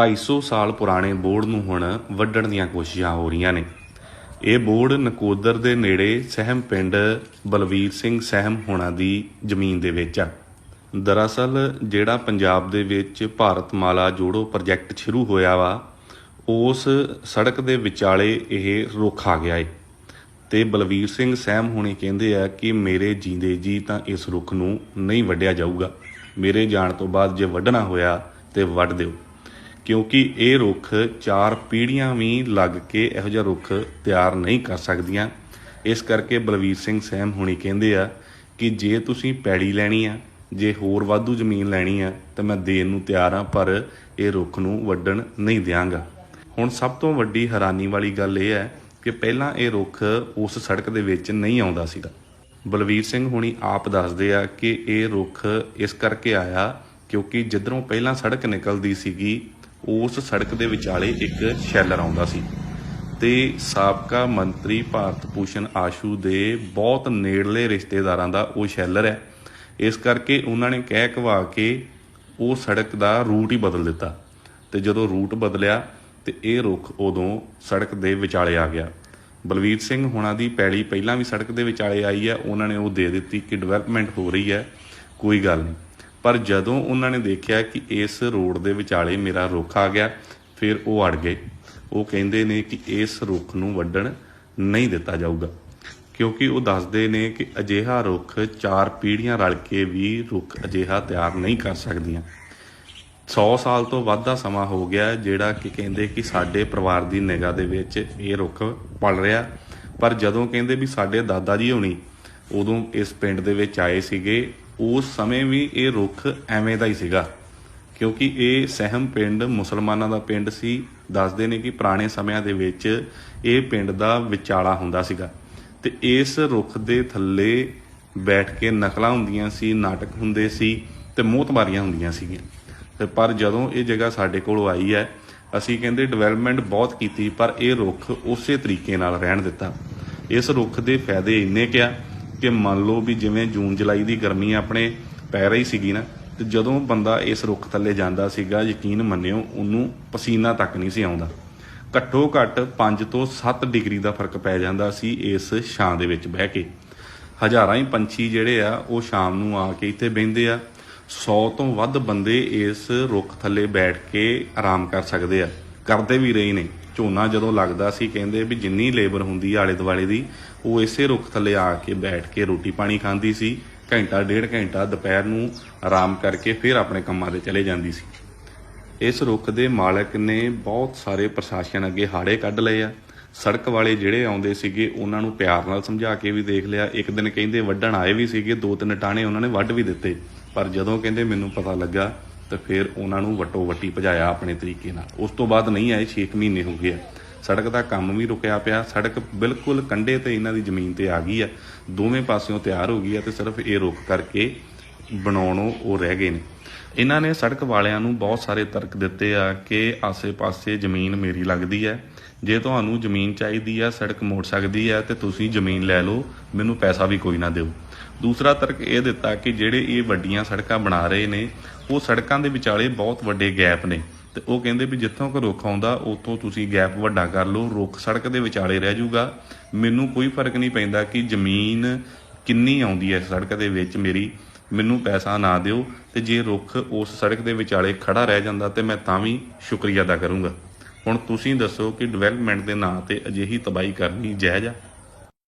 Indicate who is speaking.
Speaker 1: 250 ਸਾਲ ਪੁਰਾਣੇ ਬੋਰਡ ਨੂੰ ਹੁਣ ਵੱਢਣ ਦੀਆਂ ਕੋਸ਼ਿਸ਼ਾਂ ਹੋ ਰਹੀਆਂ ਨੇ। ਇਹ ਬੋਰਡ ਨਕੋਦਰ ਦੇ ਨੇੜੇ ਸਹਿਮ ਪਿੰਡ ਬਲਵੀਰ ਸਿੰਘ ਸਹਿਮ ਹੋਣਾ ਦੀ ਜ਼ਮੀਨ ਦੇ ਵਿੱਚ ਆ। ਦਰਅਸਲ, ਜਿਹੜਾ ਪੰਜਾਬ ਦੇ ਵਿੱਚ ਭਾਰਤ ਮਾਲਾ ਜੋੜੋ ਪ੍ਰੋਜੈਕਟ ਸ਼ੁਰੂ ਹੋਇਆ ਵਾ, ਉਸ ਸੜਕ ਦੇ ਵਿਚਾਲੇ ਇਹ ਰੁੱਖ ਆ ਗਿਆ ਏ। ਤੇ ਬਲਵੀਰ ਸਿੰਘ ਸਹਿਮ ਹੋਣੀ ਕਹਿੰਦੇ ਆ ਕਿ ਮੇਰੇ ਜੀਂਦੇ ਜੀ ਤਾਂ ਇਸ ਰੁੱਖ ਨੂੰ ਨਹੀਂ ਵੱਢਿਆ ਜਾਊਗਾ। ਮੇਰੇ ਜਾਣ ਤੋਂ ਬਾਅਦ ਜੇ ਵੱਢਣਾ ਹੋਇਆ ਤੇ ਵੱਢ ਦਿਓ। ਕਿਉਂਕਿ ਇਹ ਰੁੱਖ ਚਾਰ ਪੀੜ੍ਹੀਆਂ ਵੀ ਲੱਗ ਕੇ ਇਹੋ ਜਿਹਾ ਰੁੱਖ ਤਿਆਰ ਨਹੀਂ ਕਰ ਸਕਦੀਆਂ। ਇਸ ਕਰਕੇ ਬਲਵੀਰ ਸਿੰਘ ਸਹਿਮ ਹੁਣੀ ਕਹਿੰਦੇ ਆ ਕਿ ਜੇ ਤੁਸੀਂ ਪੈੜੀ ਲੈਣੀ ਆ, ਜੇ ਹੋਰ ਵਾਧੂ ਜ਼ਮੀਨ ਲੈਣੀ ਆ, ਤਾਂ ਮੈਂ ਦੇਣ ਨੂੰ ਤਿਆਰ ਆ, ਪਰ ਇਹ ਰੁੱਖ ਨੂੰ ਵੱਢਣ ਨਹੀਂ ਦਿਆਂਗਾ। ਹੁਣ ਸਭ ਤੋਂ ਵੱਡੀ ਹੈਰਾਨੀ ਵਾਲੀ ਗੱਲ ਇਹ ਹੈ ਕਿ ਪਹਿਲਾਂ ਇਹ ਰੁੱਖ ਉਸ ਸੜਕ ਦੇ ਵਿੱਚ ਨਹੀਂ ਆਉਂਦਾ ਸੀਗਾ। ਬਲਵੀਰ ਸਿੰਘ ਹੁਣੀ ਆਪ ਦੱਸਦੇ ਆ ਕਿ ਇਹ ਰੁੱਖ ਇਸ ਕਰਕੇ ਆਇਆ ਕਿਉਂਕਿ ਜਿੱਧਰੋਂ ਪਹਿਲਾਂ ਸੜਕ ਨਿਕਲਦੀ ਸੀਗੀ ਉਸ ਸੜਕ ਦੇ ਵਿਚਾਲੇ ਇੱਕ ਸ਼ੈਲਰ ਆਉਂਦਾ ਸੀ ਤੇ ਸਾਬਕਾ ਮੰਤਰੀ ਭਾਰਤ ਭੂਸ਼ਣ ਆਸ਼ੂ ਦੇ ਬਹੁਤ ਨੇੜਲੇ ਰਿਸ਼ਤੇਦਾਰਾਂ ਦਾ ਉਹ ਸ਼ੈਲਰ ਹੈ ਇਸ ਕਰਕੇ ਉਹਨਾਂ ਨੇ ਕਹਿ ਕਵਾ ਕੇ ਉਹ ਸੜਕ ਦਾ ਰੂਟ ਹੀ ਬਦਲ ਦਿੱਤਾ ਤੇ ਜਦੋਂ ਰੂਟ ਬਦਲਿਆ ਤੇ ਇਹ ਰੁੱਖ ਉਦੋਂ ਸੜਕ ਦੇ ਵਿਚਾਲੇ ਆ ਗਿਆ। ਬਲਵੀਰ ਸਿੰਘ ਹੁਣਾਂ ਦੀ ਪੈਲੀ ਪਹਿਲਾਂ ਵੀ ਸੜਕ ਦੇ ਵਿਚਾਲੇ ਆਈ ਹੈ, ਉਹਨਾਂ ਨੇ ਉਹ ਦੇ ਦਿੱਤੀ ਕਿ ਡਿਵੈਲਪਮੈਂਟ ਹੋ ਰਹੀ ਹੈ, ਕੋਈ ਗੱਲ ਨਹੀਂ। ਪਰ ਜਦੋਂ ਉਹਨਾਂ ਨੇ ਦੇਖਿਆ ਕਿ ਇਸ ਰੋਡ ਦੇ ਵਿਚਾਲੇ ਮੇਰਾ ਰੁੱਖ ਆ ਗਿਆ, ਫਿਰ ਉਹ ਅੜ ਗਏ। ਉਹ ਕਹਿੰਦੇ ਨੇ ਕਿ ਇਸ ਰੁੱਖ ਨੂੰ ਵੱਢਣ ਨਹੀਂ ਦਿੱਤਾ ਜਾਊਗਾ, ਕਿਉਂਕਿ ਉਹ ਦੱਸਦੇ ਨੇ ਕਿ ਅਜਿਹਾ ਰੁੱਖ ਚਾਰ ਪੀੜ੍ਹੀਆਂ ਰਲ ਕੇ ਵੀ ਰੁੱਖ ਅਜਿਹਾ ਤਿਆਰ ਨਹੀਂ ਕਰ ਸਕਦੀਆਂ। 100 ਸਾਲ ਤੋਂ ਵੱਧ ਦਾ ਸਮਾਂ ਹੋ ਗਿਆ, ਜਿਹੜਾ ਕਿ ਕਹਿੰਦੇ ਕਿ ਸਾਡੇ ਪਰਿਵਾਰ ਦੀ ਨਿਗਾਹ ਦੇ ਵਿੱਚ ਇਹ ਰੁੱਖ ਪਲ ਰਿਹਾ। ਪਰ ਜਦੋਂ ਕਹਿੰਦੇ ਵੀ ਸਾਡੇ ਦਾਦਾ ਜੀ ਹੋਣੀ ਉਦੋਂ ਇਸ ਪਿੰਡ ਦੇ ਵਿੱਚ ਆਏ ਸੀਗੇ ਉਸ ਸਮੇਂ ਵੀ ਇਹ ਰੁੱਖ ਐਵੇਂ ਦਾ ਹੀ ਸੀਗਾ। ਕਿਉਂਕਿ ਇਹ ਸਹਿਮ ਪਿੰਡ ਮੁਸਲਮਾਨਾਂ ਦਾ ਪਿੰਡ ਸੀ। ਦੱਸਦੇ ਨੇ ਕਿ ਪੁਰਾਣੇ ਸਮਿਆਂ ਦੇ ਵਿੱਚ ਇਹ ਪਿੰਡ ਦਾ ਵਿਚਾਲਾ ਹੁੰਦਾ ਸੀਗਾ। ਤੇ ਇਸ ਰੁੱਖ ਦੇ ਥੱਲੇ ਬੈਠ ਕੇ ਨਕਲਾਂ ਹੁੰਦੀਆਂ ਸੀ, ਨਾਟਕ ਹੁੰਦੇ ਸੀ ਤੇ ਮੋਤਬਾਰੀਆਂ ਹੁੰਦੀਆਂ ਸੀਗੀਆਂ। ਤੇ ਪਰ ਜਦੋਂ ਇਹ ਜਗ੍ਹਾ ਸਾਡੇ ਕੋਲ ਆਈ ਹੈ, ਅਸੀਂ ਕਹਿੰਦੇ ਡਿਵੈਲਪਮੈਂਟ ਬਹੁਤ ਕੀਤੀ, ਪਰ ਇਹ ਰੁੱਖ ਉਸੇ ਤਰੀਕੇ ਨਾਲ ਰਹਿਣ ਦਿੱਤਾ। ਇਸ ਰੁੱਖ ਦੇ ਫਾਇਦੇ ਇੰਨੇ ਕਿਆ ਕਿ ਮੰਨ ਲਓ ਵੀ ਜਿਵੇਂ ਜੂਨ ਜੁਲਾਈ ਦੀ ਗਰਮੀ ਆਪਣੇ ਪੈ ਰਹੀ ਸੀਗੀ ਨਾ, ਤੇ ਜਦੋਂ ਬੰਦਾ ਇਸ ਰੁੱਖ ਥੱਲੇ ਜਾਂਦਾ ਸੀਗਾ, ਯਕੀਨ ਮੰਨਿਓ, ਉਹਨੂੰ ਪਸੀਨਾ ਤੱਕ ਨਹੀਂ ਸੀ ਆਉਂਦਾ। ਘੱਟੋ ਘੱਟ 5 ਤੋਂ 7 ਡਿਗਰੀ ਦਾ ਫ਼ਰਕ ਪੈ ਜਾਂਦਾ ਸੀ ਇਸ ਛਾਂ ਦੇ ਵਿੱਚ ਬਹਿ ਕੇ। ਹਜ਼ਾਰਾਂ ਹੀ ਪੰਛੀ ਜਿਹੜੇ ਆ, ਉਹ ਸ਼ਾਮ ਨੂੰ ਆ ਕੇ ਇੱਥੇ ਬਹਿੰਦੇ ਆ। 100 ਤੋਂ ਵੱਧ ਬੰਦੇ ਇਸ ਰੁੱਖ ਥੱਲੇ ਬੈਠ ਕੇ ਆਰਾਮ ਕਰ ਸਕਦੇ ਆ। ਕਰਦੇ ਵੀ ਰਹੇ ਨੇ। ਝੋਨਾ ਜਦੋਂ ਲੱਗਦਾ ਸੀ, ਕਹਿੰਦੇ ਵੀ ਜਿੰਨੀ ਲੇਬਰ ਹੁੰਦੀ ਆਲੇ ਦੁਆਲੇ ਦੀ, ਉਹ ਇਸੇ ਰੁੱਖ ਥੱਲੇ ਆ ਕੇ ਬੈਠ ਕੇ ਰੋਟੀ ਪਾਣੀ ਖਾਂਦੀ ਸੀ, ਘੰਟਾ, ਡੇਢ ਘੰਟਾ ਦੁਪਹਿਰ ਨੂੰ ਆਰਾਮ ਕਰਕੇ ਫਿਰ ਆਪਣੇ ਕੰਮਾਂ ਤੇ ਚਲੇ ਜਾਂਦੀ ਸੀ। ਇਸ ਰੁੱਖ ਦੇ ਮਾਲਕ ਨੇ ਬਹੁਤ ਸਾਰੇ ਪ੍ਰਸ਼ਾਸਨ ਅੱਗੇ ਹਾੜੇ ਕੱਢ ਲਏ ਆ। ਸੜਕ ਵਾਲੇ ਜਿਹੜੇ ਆਉਂਦੇ ਸੀਗੇ, ਉਹਨਾਂ ਨੂੰ ਪਿਆਰ ਨਾਲ ਸਮਝਾ ਕੇ ਵੀ ਦੇਖ ਲਿਆ। ਇੱਕ ਦਿਨ ਕਹਿੰਦੇ ਵੱਢਣ ਆਏ ਵੀ ਸੀਗੇ, ਦੋ ਤਿੰਨ ਟਾਣੇ ਉਹਨਾਂ ਨੇ ਵੱਢ ਵੀ ਦਿੱਤੇ। ਪਰ ਜਦੋਂ ਕਹਿੰਦੇ ਮੈਨੂੰ ਪਤਾ ਲੱਗਾ ਤਾਂ ਫਿਰ ਉਹਨਾਂ ਨੂੰ ਵਟੋ ਵਟੀ ਭਜਾਇਆ ਆਪਣੇ ਤਰੀਕੇ ਨਾਲ। ਉਸ ਤੋਂ ਬਾਅਦ ਨਹੀਂ ਆਏ 6 ਮਹੀਨੇ ਹੋ ਗਏ ਆ। ਸੜਕ ਦਾ ਕੰਮ ਵੀ ਰੁਕਿਆ ਪਿਆ। ਸੜਕ ਬਿਲਕੁਲ ਕੰਢੇ ਤੇ ਇਹਨਾਂ ਦੀ ਜ਼ਮੀਨ ਤੇ ਆ ਗਈ ਆ। ਦੋਵੇਂ ਪਾਸਿਓਂ ਤਿਆਰ ਹੋ ਗਈ ਆ ਤੇ ਸਿਰਫ ਇਹ ਰੁਕ ਕਰਕੇ ਬਣਾਉਣੋਂ ਉਹ ਰਹਿ ਗਏ ਨੇ। ਇਹਨਾਂ ਨੇ ਸੜਕ ਵਾਲਿਆਂ ਨੂੰ ਬਹੁਤ ਸਾਰੇ ਤਰਕ ਦਿੱਤੇ ਆ ਕਿ ਆਸੇ-ਪਾਸੇ ਜ਼ਮੀਨ ਮੇਰੀ ਲੱਗਦੀ ਹੈ ਜੇ ਤੁਹਾਨੂੰ ਜ਼ਮੀਨ ਚਾਹੀਦੀ ਆ, ਸੜਕ ਮੋੜ ਸਕਦੀ ਹੈ ਤੇ ਤੁਸੀਂ ਜ਼ਮੀਨ ਲੈ ਲਓ। ਮੈਨੂੰ ਪੈਸਾ ਵੀ ਕੋਈ ਨਾ ਦਿਓ। ਦੂਸਰਾ ਤਰਕ ਇਹ ਦਿੱਤਾ ਕਿ ਜਿਹੜੇ ਇਹ ਵੱਡੀਆਂ ਸੜਕਾਂ ਬਣਾ ਰਹੇ ਨੇ, ਉਹ ਸੜਕਾਂ ਦੇ ਵਿਚਾਲੇ ਬਹੁਤ ਵੱਡੇ ਗੈਪ ਨੇ। ਤੇ ਉਹ ਕਹਿੰਦੇ ਵੀ ਜਿੱਥੋਂ ਕੋ ਰੁੱਖ ਆਉਂਦਾ ਉਤੋਂ ਤੁਸੀਂ ਗੈਪ ਵੱਡਾ ਕਰ ਲਓ, ਰੁੱਖ ਸੜਕ ਦੇ ਵਿਚਾਲੇ ਰਹਿ ਜਾਊਗਾ। ਮੈਨੂੰ ਕੋਈ ਫ਼ਰਕ ਨਹੀਂ ਪੈਂਦਾ ਕਿ ਜ਼ਮੀਨ ਕਿੰਨੀ ਆਉਂਦੀ ਹੈ ਸੜਕ ਦੇ ਵਿੱਚ ਮੇਰੀ, ਮੈਨੂੰ ਪੈਸਾ ਨਾ ਦਿਓ। ਤੇ ਜੇ ਰੁੱਖ ਉਸ ਸੜਕ ਦੇ ਵਿਚਾਲੇ ਖੜਾ ਰਹਿ ਜਾਂਦਾ, ਤੇ ਮੈਂ ਤਾਂ ਵੀ ਸ਼ੁਕਰੀਆ ਅਦਾ ਕਰੂੰਗਾ। ਹੁਣ ਤੁਸੀਂ ਦੱਸੋ ਕਿ ਡਿਵੈਲਪਮੈਂਟ ਦੇ ਨਾਂ ਤੇ ਅਜਿਹੀ ਤਬਾਹੀ ਕਰਨੀ ਜਾਇਜ਼ ਆ?